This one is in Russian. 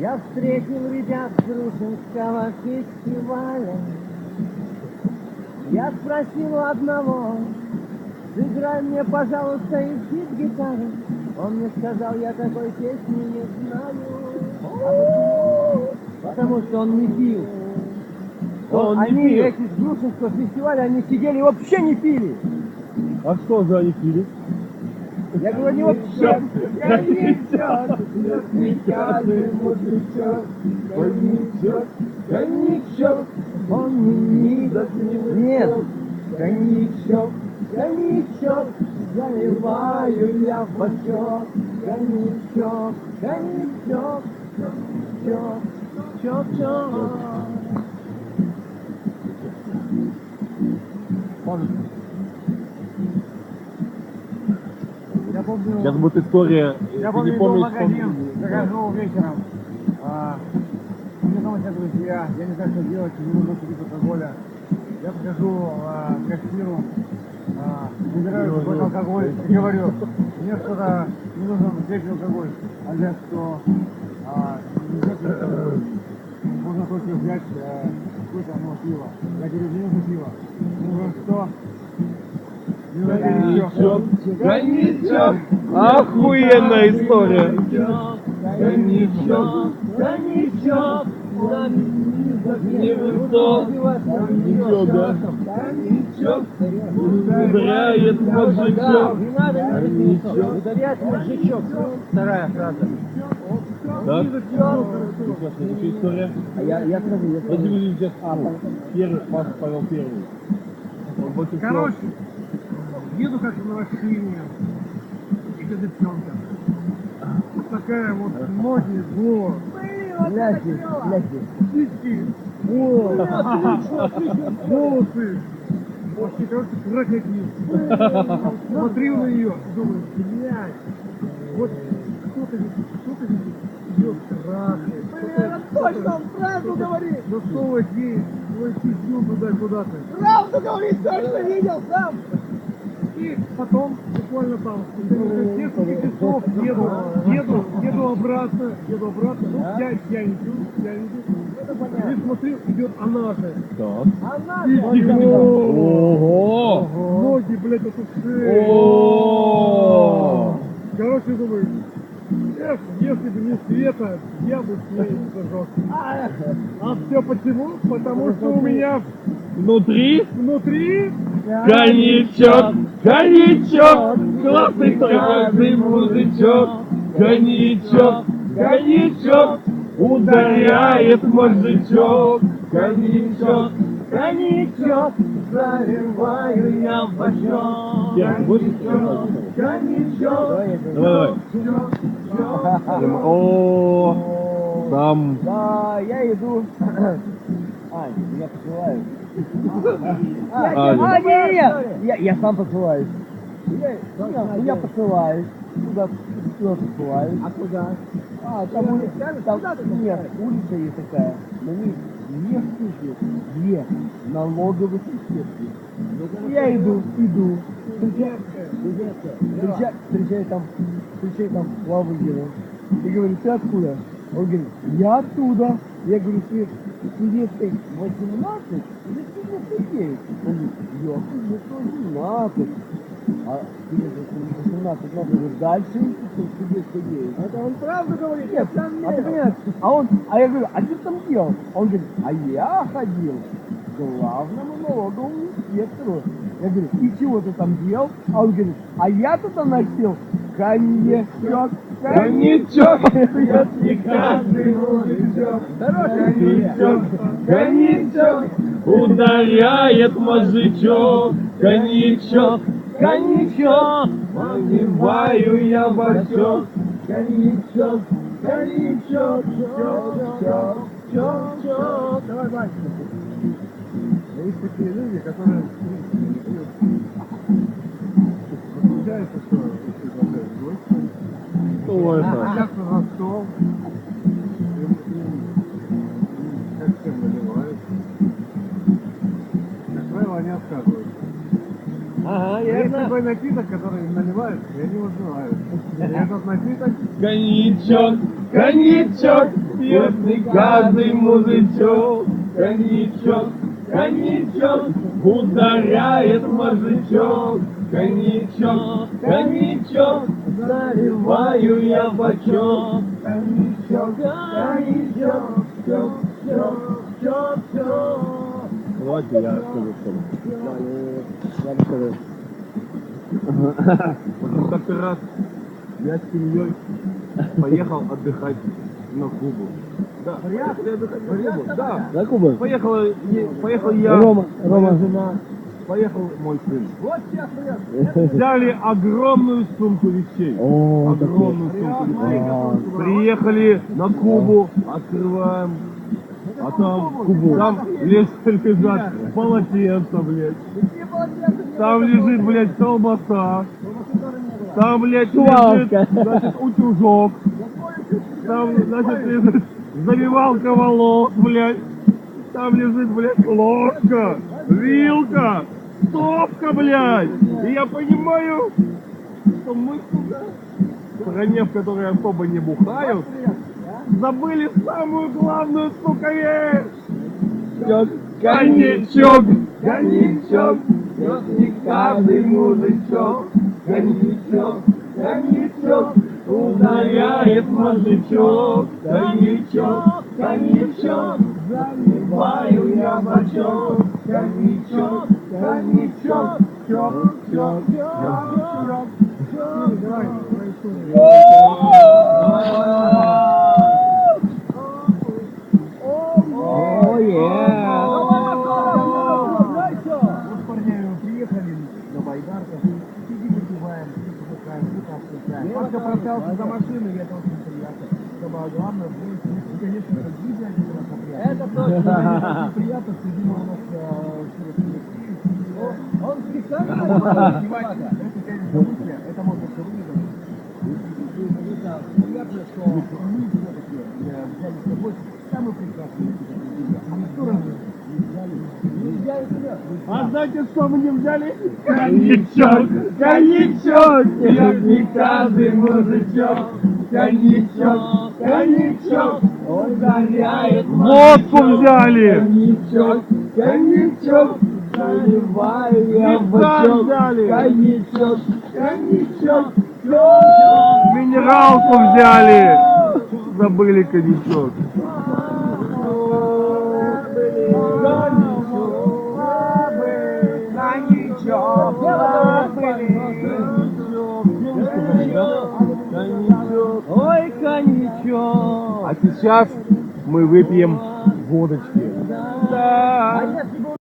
Я встретил ребят с Грушинского фестиваля. Я спросил у одного, сыграй мне, пожалуйста, и гитару. Он мне сказал, я такой песни не знаю. Потому что он не пил. Он не они, пил. эти с Грушинского фестиваля, они сидели и вообще не пили. А что же они пили? Я говорю, они вообще... Коньячок, пьяный мужичок, коньячок, коньячок, он не пьет. Нет, коньячок, коньячок, заливаю я в бачок, коньячок, коньячок, чок, чок, чок. Помнишь? Я помню... Сейчас будет история. Я помню, не помнишь, магазин, захожу вечером. А, у меня дома все друзья, я не знаю, что делать, не могу купить алкоголя. Я прихожу а, к кассиру, а, выбираю какой алкоголь и говорю, мне что-то не нужен крепкий алкоголь. А для что а, можно только взять а, какое-то ну, пиво. Я говорю, мне нужно пиво. Нужно что? Коньячок. Охуенная история. Коньячок, коньячок, Невысок, Коньячок, да. коньячок, Ударяет мужичок. Не надо, не Коньячок. Ударяет мужичок. Вторая фраза. Так? Сейчас следующая история. А я, я скажу, я Владимир Ильич сейчас первый, Павел Первый. Короче, еду как на машине, и эта девчонка. Такая вот ноги, во, Гляди, гляди. сиськи, волосы. Вообще, короче, крокодил. Смотрю на нее, думаю, блядь, вот кто-то ведь, кто-то ведь ее трахает. Кто-то- Точно, он правду говорит. Засовывает ей свой пиздюн туда куда-то. Правду говорит, точно видел сам. И потом, буквально там, несколько часов еду, еду, еду обратно, еду обратно, ну, я, я иду, я иду. И смотрю, идет она же. Так. И. Ого! Ноги, блядь, от ушей. О! Короче, думаю, эх, если бы не Света, я бы с ней зажег. А все почему? Потому что у меня Внутри внутри коньячок, коньячок, классный страшный мужичок, коньячок, коньячок, ударяет мужичок, коньячок, Коньячок, заливаю я в будешь? Коньячок, Давай, давай. О, там. Да, я иду. Ань, я посылаю. Аня. А, не, не, я, я сам посылаюсь. Я, ну, я посылаюсь. Туда, туда посылаюсь. А куда? А, там улица, там, нет, улица есть такая. На ней две штуки, две налоговых инспекции. Я иду, иду. Встречаю, встречаю, встречаю там, встречаю там Славу Гену. И говорю, ты откуда? Он говорит, я оттуда. Я говорю, студенты 18 или студенты 9? Он говорит, я студент 18. А студент 18 надо же дальше идти, чем студент 9. Это он правду говорит? Нет, а ты а он, а я говорю, а что ты там делал? Он говорит, а я ходил главному налоговому инспектору. Я говорю, и чего ты там делал? А он говорит, а я туда носил коньячок, Коньячок, не каждый мужичок. коньячок, коньячок, ударяет мужичок, коньячок, коньячок, наливаю я бачок, Коньячок, коньячок, чок, чок, чок, чок. Давай, Вася. Есть такие люди, которые что приглашают в гости, Что это? садятся за стол, им, им как всем наливают. Как правило, они отказываются. Ага, Есть я такой напиток, который им наливают, и они выживают. И этот напиток Коньячок, коньячок пьет каждый мужичок. Коньячок, коньячок, ударяет мужичок. Коньячок, коньячок, заливаю я бачок. Коньячок, коньячок, чок, чок, чок, чок. Давайте я скажу, что Я сказал. Вот как-то раз я с семьей поехал отдыхать на Кубу. Да, отдыхать на Кубу. Да, На Кубу? поехал, поехал я, Рома, Рома. жена, поехал мой сын. Взяли огромную сумку вещей. О, огромную сумку вещей. А. Приехали на Кубу, открываем. А там, там лес- лежат полотенца, блядь. Там лежит, блядь, колбаса. Там, блядь, лежит, значит, утюжок. Там, значит, лежит завивалка волос, блядь. Там лежит, блядь, ложка, вилка, стопка, блядь. И я понимаю, что мы, сука, в стране, в которой особо не бухают, забыли самую главную, сука, вещь. Коньячок, коньячок, не каждый мужичок. Коньячок, коньячок, ударяет мужичок. Коньячок, коньячок, заливаю я бачок. Коньячок, коньячок, чок, чок, чок, чок, О, Простался за машину, и это очень приятно. Самое главное, будет, конечно, развитие это приятно. Это точно. приятно, что Дима у нас э, Он специально Это, конечно, это можно все вырезать. Приятно, что мы все-таки э, взяли с собой самый прекрасный А на сторону взяли, не взяли себя. А знаете, что мы не взяли? Коньячок, коньячок, не каждый мужичок. Коньячок, коньячок, ударяет Водку взяли! Коньячок, коньячок, заливаю я бачок. взяли! Коньячок, коньячок, Минералку взяли! Забыли коньячок. А сейчас мы выпьем водочки. Да.